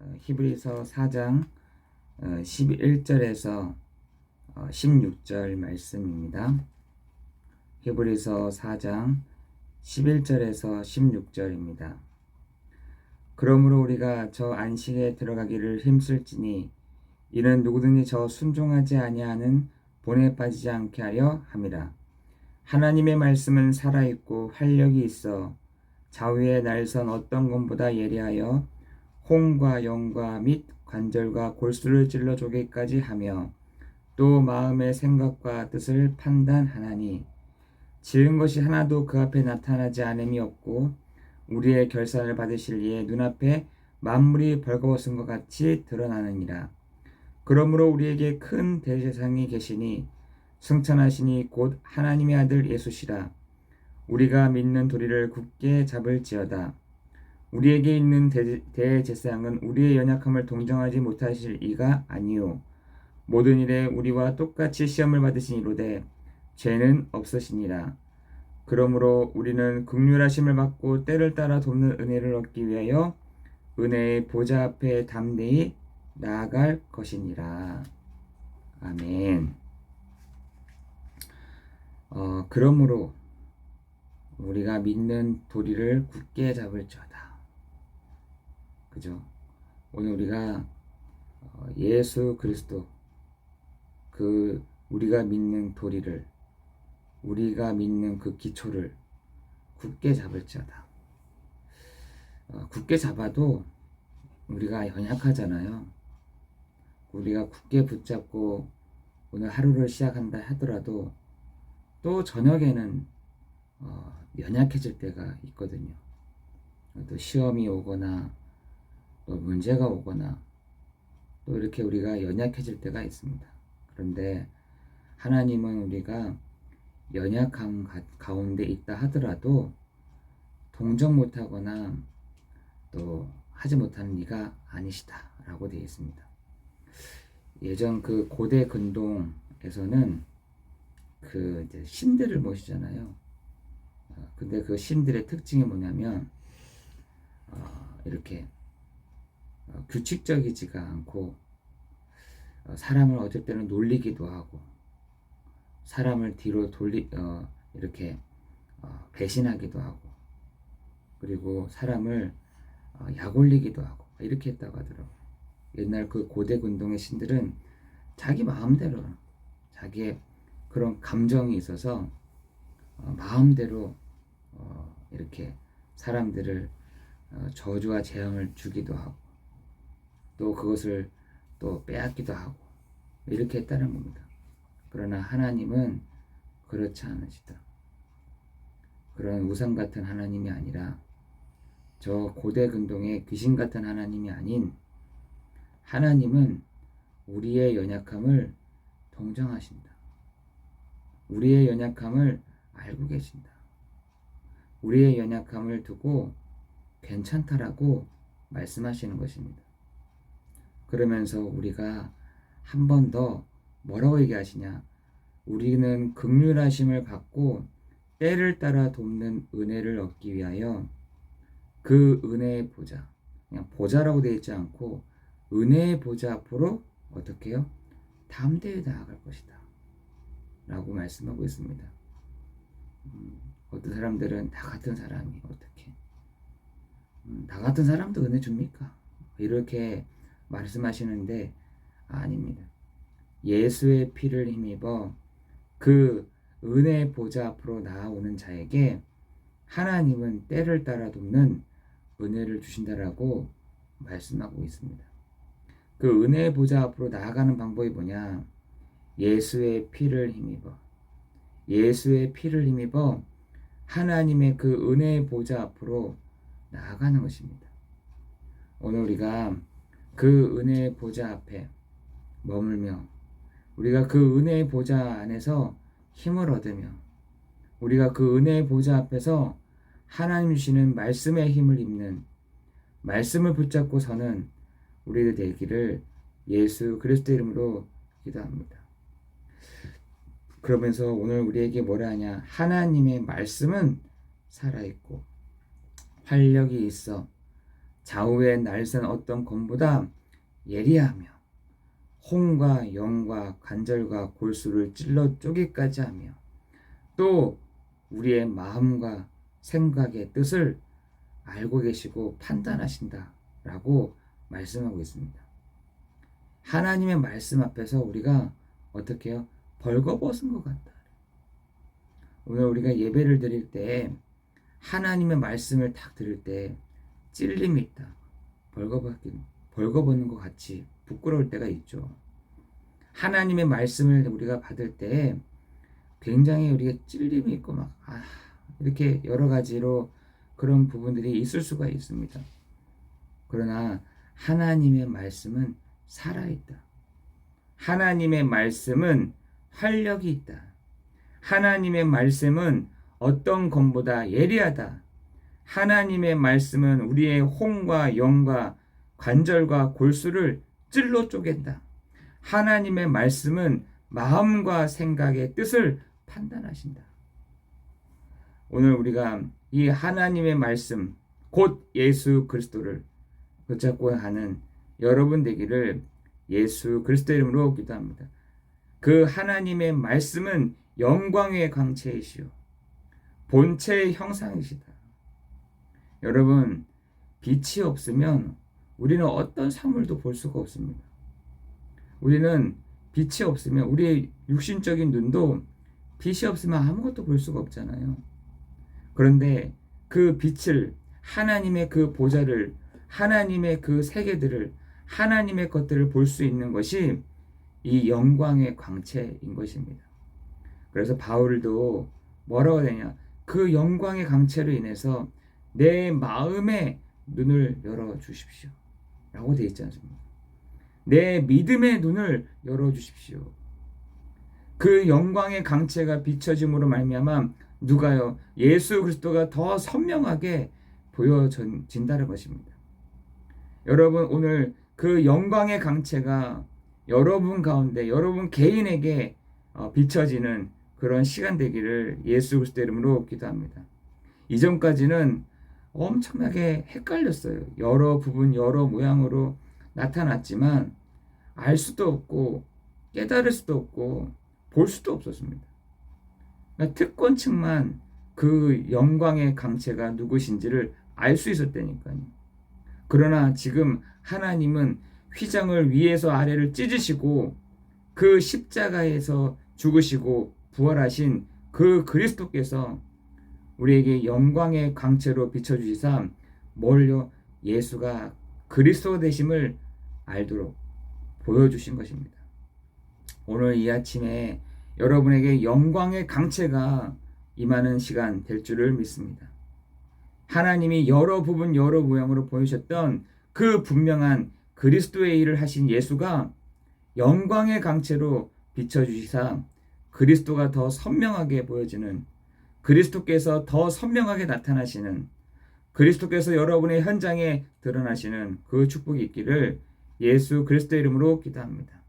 어, 히브리서 4장 11절에서 16절 말씀입니다. 히브리서 4장 11절에서 16절입니다. 그러므로 우리가 저 안식에 들어가기를 힘쓸지니 이는 누구든지 저 순종하지 아니하는 본에 빠지지 않게 하려 함이라. 하나님의 말씀은 살아있고 활력이 있어 좌우의 날선 어떤 것보다 예리하여 홍과 영과 및 관절과 골수를 찔러 조개까지 하며 또 마음의 생각과 뜻을 판단하나니 지은 것이 하나도 그 앞에 나타나지 않음이 없고 우리의 결산을 받으실 이의 눈앞에 만물이 벌거벗은 것 같이 드러나느니라. 그러므로 우리에게 큰 대제사장이 계시니 승천하시니 곧 하나님의 아들 예수시라. 우리가 믿는 도리를 굳게 잡을지어다. 우리에게 있는 대 제사장은 우리의 연약함을 동정하지 못하실 이가 아니요 모든 일에 우리와 똑같이 시험을 받으신 이로되 죄는 없으시니라. 그러므로 우리는 극률하심을 받고 때를 따라 돕는 은혜를 얻기 위하여 은혜의 보좌 앞에 담대히 나아갈 것이니라. 아멘. 어, 그러므로 우리가 믿는 도리를 굳게 잡을지어다. 그죠? 오늘 우리가 어, 예수 그리스도 그 우리가 믿는 도리를 우리가 믿는 그 기초를 굳게 잡을지어다. 어, 굳게 잡아도 우리가 연약하잖아요. 우리가 굳게 붙잡고 오늘 하루를 시작한다 하더라도 또 저녁에는 어, 연약해질 때가 있거든요. 또 시험이 오거나 또 문제가 오거나 또 이렇게 우리가 연약해질 때가 있습니다. 그런데 하나님은 우리가 연약함 가운데 있다 하더라도 동정 못하거나 또 하지 못하는 이가 아니시다라고 되어 있습니다. 예전 그 고대 근동에서는 그 이제 신들을 모시잖아요. 어, 근데 그 신들의 특징이 뭐냐면 어, 이렇게 어, 규칙적이지가 않고 어, 사람을 어쩔 때는 놀리기도 하고 사람을 뒤로 돌리 어, 이렇게 어, 배신하기도 하고 그리고 사람을 어, 약올리기도 하고 이렇게 했다고 하더라고요. 옛날 그 고대 군동의 신들은 자기 마음대로 자기의 그런 감정이 있어서 어, 마음대로 어, 이렇게 사람들을 어, 저주와 재앙을 주기도 하고 또 그것을 또 빼앗기도 하고 이렇게 했다는 겁니다. 그러나 하나님은 그렇지 않으시다. 그런 우상 같은 하나님이 아니라 저 고대 근동의 귀신 같은 하나님이 아닌 하나님은 우리의 연약함을 동정하신다. 우리의 연약함을 알고 계신다. 우리의 연약함을 두고 괜찮다라고 말씀하시는 것입니다. 그러면서 우리가 한 번 더 뭐라고 얘기하시냐? 우리는 극률하심을 받고 때를 따라 돕는 은혜를 얻기 위하여 그 은혜의 보좌, 그냥 보좌라고 되어 있지 않고 은혜의 보좌 앞으로 어떻게 요 담대히 나아갈 것이다. 라고 말씀하고 있습니다. 음, 어떤 사람들은 다 같은 사람이 어떻게 음, 다 같은 사람도 은혜 줍니까? 이렇게 말씀하시는데 아닙니다. 예수의 피를 힘입어 그 은혜의 보좌 앞으로 나아오는 자에게 하나님은 때를 따라 돕는 은혜를 주신다라고 말씀하고 있습니다. 그 은혜의 보좌 앞으로 나아가는 방법이 뭐냐? 예수의 피를 힘입어. 예수의 피를 힘입어 하나님의 그 은혜의 보좌 앞으로 나아가는 것입니다. 오늘 우리가 그 은혜의 보좌 앞에 머물며 우리가 그 은혜의 보좌 안에서 힘을 얻으며 우리가 그 은혜의 보좌 앞에서 하나님 주시는 말씀의 힘을 입는 말씀을 붙잡고 서는 우리들 되기를 예수 그리스도 이름으로 기도합니다. 그러면서 오늘 우리에게 뭐라 하냐? 하나님의 말씀은 살아있고 활력이 있어 좌우에 날선 어떤 검보다 예리하며 홍과 영과 관절과 골수를 찔러 쪼개까지 하며 또 우리의 마음과 생각의 뜻을 알고 계시고 판단하신다라고 말씀하고 있습니다. 하나님의 말씀 앞에서 우리가 어떻게 해요? 벌거벗은 것 같다. 오늘 우리가 예배를 드릴 때 하나님의 말씀을 딱 들을 때 찔림이 있다. 벌거벗긴 벌거벗는 것 같이 부끄러울 때가 있죠. 하나님의 말씀을 우리가 받을 때 굉장히 우리가 찔림이 있고 막 아, 이렇게 여러 가지로 그런 부분들이 있을 수가 있습니다. 그러나 하나님의 말씀은 살아있다. 하나님의 말씀은 활력이 있다. 하나님의 말씀은 어떤 것보다 예리하다. 하나님의 말씀은 우리의 홍과 영과 관절과 골수를 찔러 쪼갠다. 하나님의 말씀은 마음과 생각의 뜻을 판단하신다. 오늘 우리가 이 하나님의 말씀, 곧 예수 그리스도를 붙잡고 하는 여러분 되기를 예수 그리스도 이름으로 기도합니다. 그 하나님의 말씀은 영광의 광채이시오. 본체의 형상이시다. 여러분, 빛이 없으면 우리는 어떤 사물도 볼 수가 없습니다. 우리는 빛이 없으면 우리의 육신적인 눈도 빛이 없으면 아무것도 볼 수가 없잖아요. 그런데 그 빛을 하나님의 그 보좌를 하나님의 그 세계들을 하나님의 것들을 볼 수 있는 것이 이 영광의 광채인 것입니다. 그래서 바울도 뭐라고 되냐? 그 영광의 광채로 인해서 내 마음의 눈을 열어 주십시오. 라고 되어 있지 않습니까? 내 믿음의 눈을 열어 주십시오. 그 영광의 강체가 비춰짐으로 말미암아 누가요? 예수 그리스도가 더 선명하게 보여진다는 것입니다. 여러분 오늘 그 영광의 강체가 여러분 가운데 여러분 개인에게 어, 비춰지는 그런 시간 되기를 예수 그리스도 이름으로 기도합니다. 이전까지는 엄청나게 헷갈렸어요. 여러 부분, 여러 모양으로 나타났지만 알 수도 없고 깨달을 수도 없고 볼 수도 없었습니다. 그러니까 특권층만 그 영광의 강체가 누구신지를 알 수 있었다니까요. 그러나 지금 하나님은 휘장을 위에서 아래를 찢으시고 그 십자가에서 죽으시고 부활하신 그 그리스도께서 우리에게 영광의 광채로 비춰주시사 뭘요? 예수가 그리스도 되심을 알도록 보여주신 것입니다. 오늘 이 아침에 여러분에게 영광의 강체가 임하는 시간 될 줄을 믿습니다. 하나님이 여러 부분 여러 모양으로 보여주셨던 그 분명한 그리스도의 일을 하신 예수가 영광의 강체로 비춰주시사 그리스도가 더 선명하게 보여지는 그리스도께서 더 선명하게 나타나시는 그리스도께서 여러분의 현장에 드러나시는 그 축복이 있기를 예수 그리스도 이름으로 기도합니다.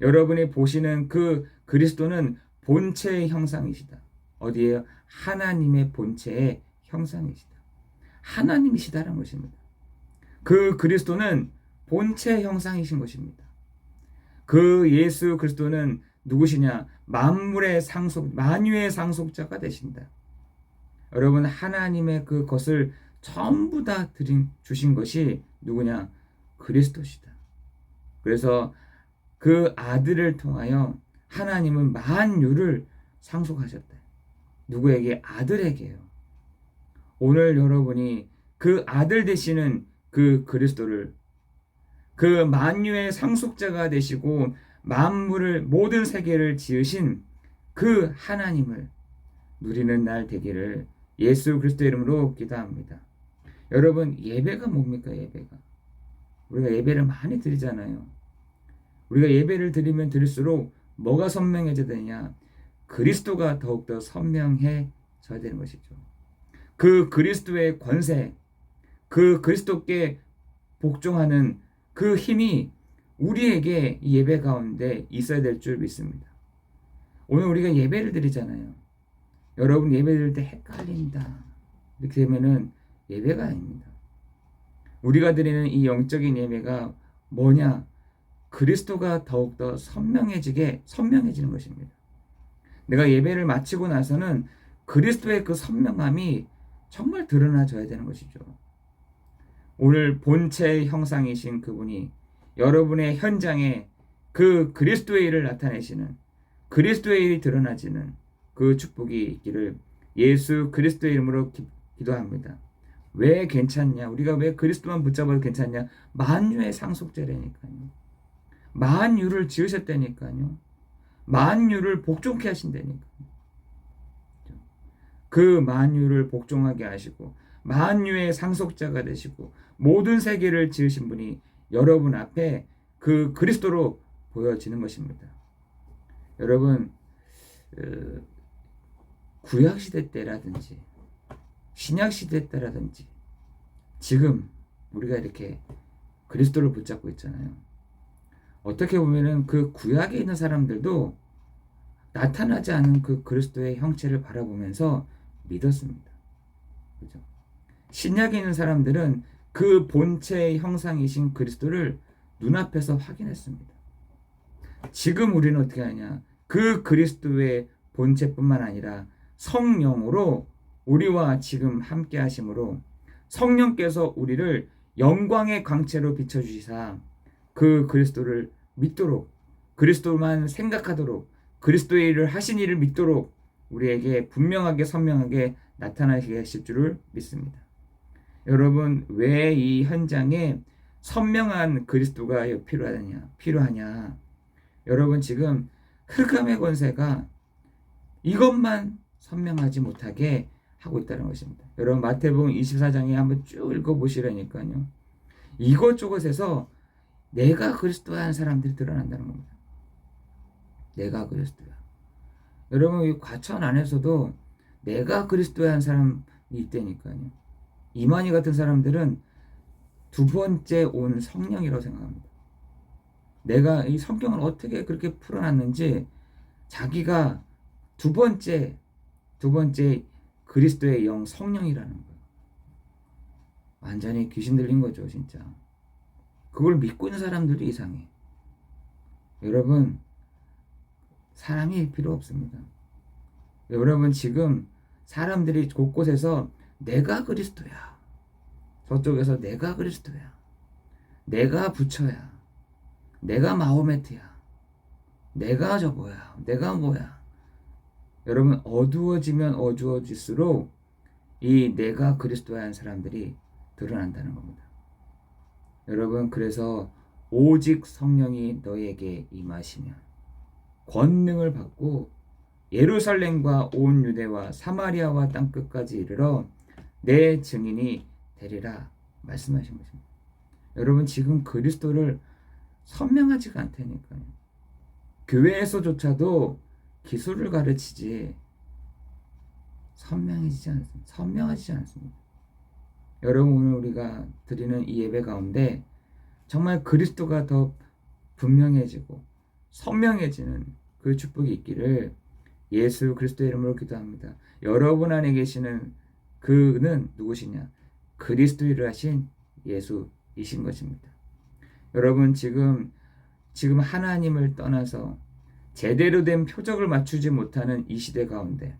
여러분이 보시는 그 그리스도는 본체의 형상이시다. 어디에요? 하나님의 본체의 형상이시다. 하나님이시다는 것입니다. 그 그리스도는 본체 형상이신 것입니다. 그 예수 그리스도는 누구시냐? 만물의 상속, 만유의 상속자가 되신다. 여러분 하나님의 그 것을 전부 다 드린 주신 것이 누구냐? 그리스도시다. 그래서 그 아들을 통하여 하나님은 만유를 상속하셨다. 누구에게? 아들에게요. 오늘 여러분이 그 아들 되시는 그 그리스도를 그 만유의 상속자가 되시고 만물을 모든 세계를 지으신 그 하나님을 누리는 날 되기를 예수 그리스도 이름으로 기도합니다. 여러분 예배가 뭡니까 예배가? 우리가 예배를 많이 드리잖아요. 우리가 예배를 드리면 드릴수록 뭐가 선명해져야 되냐? 그리스도가 더욱더 선명해져야 되는 것이죠. 그 그리스도의 권세, 그 그리스도께 복종하는 그 힘이 우리에게 예배 가운데 있어야 될 줄 믿습니다. 오늘 우리가 예배를 드리잖아요. 여러분 예배 드릴 때 헷갈린다. 이렇게 되면은 예배가 아닙니다. 우리가 드리는 이 영적인 예배가 뭐냐? 그리스도가 더욱더 선명해지게 선명해지는 것입니다. 내가 예배를 마치고 나서는 그리스도의 그 선명함이 정말 드러나져야 되는 것이죠. 오늘 본체의 형상이신 그분이 여러분의 현장에 그 그리스도의 일을 나타내시는 그리스도의 일이 드러나지는 그 축복이 있기를 예수 그리스도의 이름으로 기, 기도합니다. 왜 괜찮냐? 우리가 왜 그리스도만 붙잡아도 괜찮냐? 만유의 상속자라니까요. 만유를 지으셨다니까요. 만유를 복종케 하신다니까요. 그 만유를 복종하게 하시고 만유의 상속자가 되시고 모든 세계를 지으신 분이 여러분 앞에 그 그리스도로 보여지는 것입니다. 여러분 어, 구약 시대 때라든지 신약 시대 때라든지 지금 우리가 이렇게 그리스도를 붙잡고 있잖아요. 어떻게 보면은 그 구약에 있는 사람들도 나타나지 않은 그 그리스도의 형체를 바라보면서 믿었습니다. 그죠? 신약에 있는 사람들은 그 본체의 형상이신 그리스도를 눈앞에서 확인했습니다. 지금 우리는 어떻게 하냐? 그 그리스도의 본체뿐만 아니라 성령으로 우리와 지금 함께 하심으로 성령께서 우리를 영광의 광채로 비춰 주시사 그 그리스도를 믿도록 그리스도만 생각하도록 그리스도의 일을 하신 일을 믿도록 우리에게 분명하게 선명하게 나타나게 하실 줄을 믿습니다. 여러분 왜 이 현장에 선명한 그리스도가 필요하냐? 필요하냐? 여러분 지금 흑암의 권세가 이것만 선명하지 못하게 하고 있다는 것입니다. 여러분 마태복음 24장에 한번 쭉 읽어 보시라니까요. 이것저것에서 내가 그리스도야 하는 사람들이 드러난다는 겁니다. 내가 그리스도야. 여러분 이 과천 안에서도 내가 그리스도야 하는 사람이 있다니까요. 이만희 같은 사람들은 두 번째 온 성령이라고 생각합니다. 내가 이 성경을 어떻게 그렇게 풀어놨는지 자기가 두 번째 두 번째 그리스도의 영 성령이라는 거예요. 완전히 귀신 들린 거죠, 진짜. 그걸 믿고 있는 사람들도 이상해. 여러분, 사람이 필요 없습니다. 여러분, 지금 사람들이 곳곳에서 내가 그리스도야. 저쪽에서 내가 그리스도야. 내가 부처야. 내가 마호메트야. 내가 저거야. 내가 뭐야. 여러분 어두워지면 어두워질수록 이 내가 그리스도야 한 사람들이 드러난다는 겁니다. 여러분 그래서 오직 성령이 너에게 임하시면 권능을 받고 예루살렘과 온 유대와 사마리아와 땅 끝까지 이르러 내 증인이 되리라 말씀하신 것입니다. 여러분 지금 그리스도를 선명하지가 않다니까요. 교회에서조차도 기술을 가르치지 선명해지지 않습니다. 선명하지 않습니다. 여러분 오늘 우리가 드리는 이 예배 가운데 정말 그리스도가 더 분명해지고 선명해지는 그 축복이 있기를 예수 그리스도의 이름으로 기도합니다. 여러분 안에 계시는 그는 누구시냐? 그리스도를 하신 예수이신 것입니다. 여러분 지금 지금 하나님을 떠나서 제대로 된 표적을 맞추지 못하는 이 시대 가운데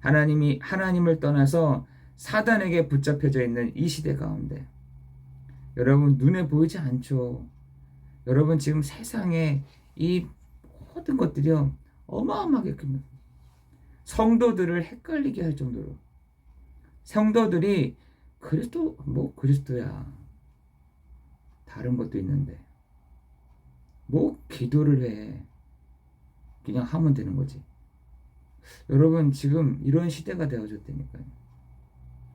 하나님이 하나님을 떠나서 사단에게 붙잡혀져 있는 이 시대 가운데 여러분 눈에 보이지 않죠. 여러분 지금 세상에 이 모든 것들이요 어마어마하게 큽니다. 성도들을 헷갈리게 할 정도로 성도들이 그리스도 뭐 그리스도야. 다른 것도 있는데. 뭐 기도를 해. 그냥 하면 되는 거지. 여러분 지금 이런 시대가 되어졌다니까요.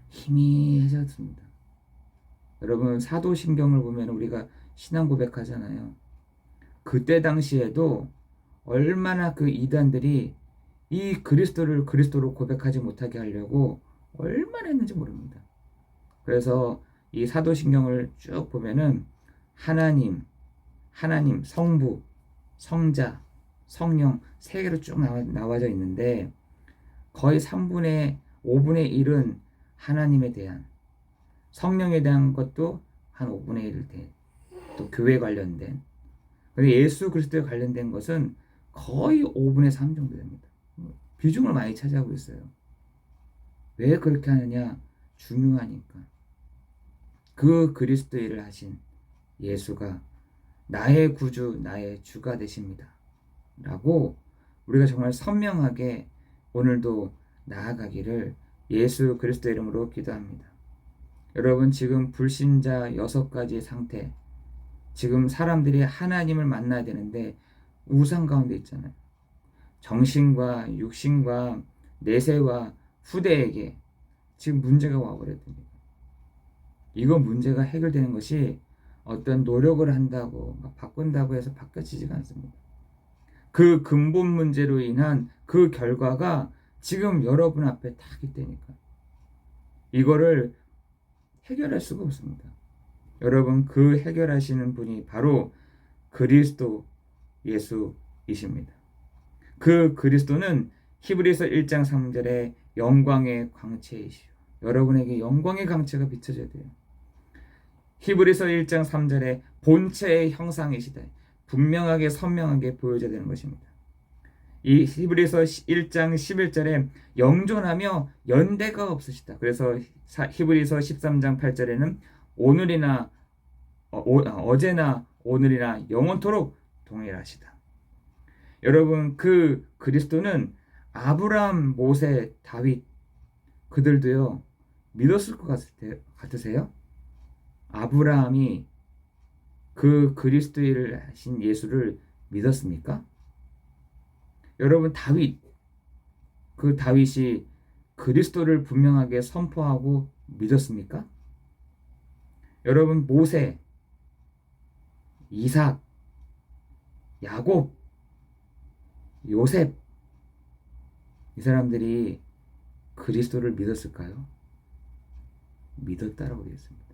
희미해졌습니다. 여러분 사도신경을 보면 우리가 신앙 고백하잖아요. 그때 당시에도 얼마나 그 이단들이 이 그리스도를 그리스도로 고백하지 못하게 하려고 얼마나 했는지 모릅니다. 그래서 이 사도신경을 쭉 보면은 하나님, 하나님, 성부, 성자, 성령 세 개로 쭉 나와, 져 있는데 거의 3분의 5분의 1은 하나님에 대한 성령에 대한 것도 한 5분의 1 돼. 또 교회 관련된. 근데 예수 그리스도에 관련된 것은 거의 5분의 3 정도 됩니다. 비중을 많이 차지하고 있어요. 왜 그렇게 하느냐? 중요하니까. 그 그리스도 일을 하신 예수가 나의 구주, 나의 주가 되십니다. 라고 우리가 정말 선명하게 오늘도 나아가기를 예수 그리스도 이름으로 기도합니다. 여러분 지금 불신자 여섯 가지 상태 지금 사람들이 하나님을 만나야 되는데 우상 가운데 있잖아요. 정신과 육신과 내세와 후대에게 지금 문제가 와버렸답니다. 이거 문제가 해결되는 것이 어떤 노력을 한다고 바꾼다고 해서 바뀌어지지가 않습니다. 그 근본 문제로 인한 그 결과가 지금 여러분 앞에 다 있다니까. 이거를 해결할 수가 없습니다. 여러분 그 해결하시는 분이 바로 그리스도 예수이십니다. 그 그리스도는 히브리서 1장 3절에 영광의 광채이시오. 여러분에게 영광의 광채가 비춰져야 돼요. 히브리서 1장 3절에 본체의 형상이시다. 분명하게 선명하게 보여져야 되는 것입니다. 이 히브리서 1장 11절에 영존하며 연대가 없으시다. 그래서 히브리서 13장 8절에는 오늘이나 어, 어제나 오늘이나 영원토록 동일하시다. 여러분 그 그리스도는 아브라함, 모세, 다윗 그들도요 믿었을 것 같으세요? 아브라함이 그 그리스도를 하신 예수를 믿었습니까? 여러분 다윗 그 다윗이 그리스도를 분명하게 선포하고 믿었습니까? 여러분 모세 이삭 야곱 요셉 이 사람들이 그리스도를 믿었을까요? 믿었다라고 되어 있습니다.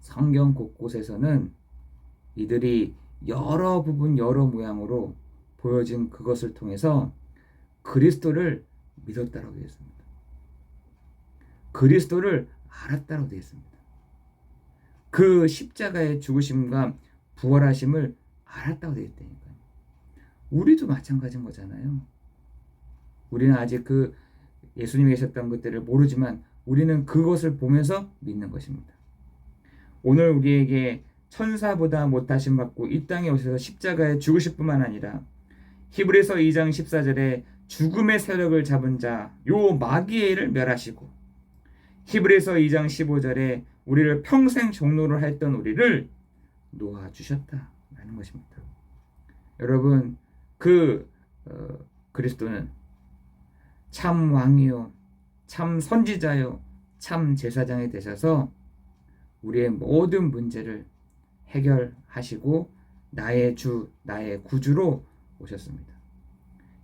성경 곳곳에서는 이들이 여러 부분 여러 모양으로 보여진 그것을 통해서 그리스도를 믿었다라고 되어 있습니다. 그리스도를 알았다라고 되어 있습니다. 그 십자가의 죽으심과 부활하심을 알았다고 되어 있다니까요. 우리도 마찬가지인 거잖아요. 우리는 아직 그 예수님이 계셨던 것들을 모르지만 우리는 그것을 보면서 믿는 것입니다. 오늘 우리에게 천사보다 못하심 받고 이 땅에 오셔서 십자가에 죽으실 뿐만 아니라 히브리서 2장 14절에 죽음의 세력을 잡은 자 요 마귀의를 멸하시고 히브리서 2장 15절에 우리를 평생 종로를 했던 우리를 놓아 주셨다라는 것입니다. 여러분 그 어, 그리스도는 참 왕이요 참 선지자요 참 제사장이 되셔서 우리의 모든 문제를 해결하시고 나의 주 나의 구주로 오셨습니다.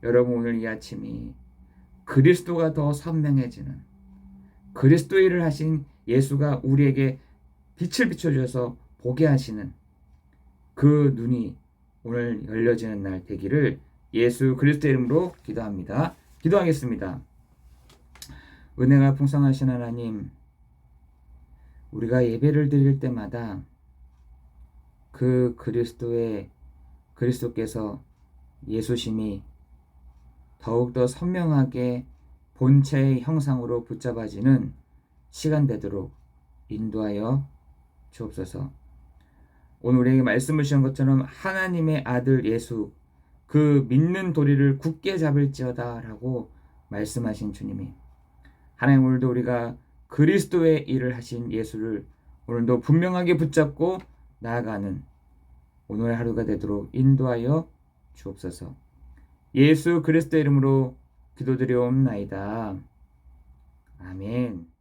여러분 오늘 이 아침이 그리스도가 더 선명해지는 그리스도 일을 하신 예수가 우리에게 빛을 비춰주셔서 보게 하시는 그 눈이 오늘 열려지는 날 되기를 예수 그리스도 이름으로 기도합니다. 기도하겠습니다. 은혜가 풍성하신 하나님, 우리가 예배를 드릴 때마다 그 그리스도의 그리스도께서 예수심이 더욱더 선명하게 본체의 형상으로 붙잡아지는 시간 되도록 인도하여 주옵소서. 오늘 우리에게 말씀을 주신 것처럼 하나님의 아들 예수 그 믿는 도리를 굳게 잡을지어다라고 말씀하신 주님이 하나님 오늘도 우리가 그리스도의 일을 하신 예수를 오늘도 분명하게 붙잡고 나아가는 오늘의 하루가 되도록 인도하여 주옵소서. 예수 그리스도 이름으로 기도드려옵나이다. 아멘.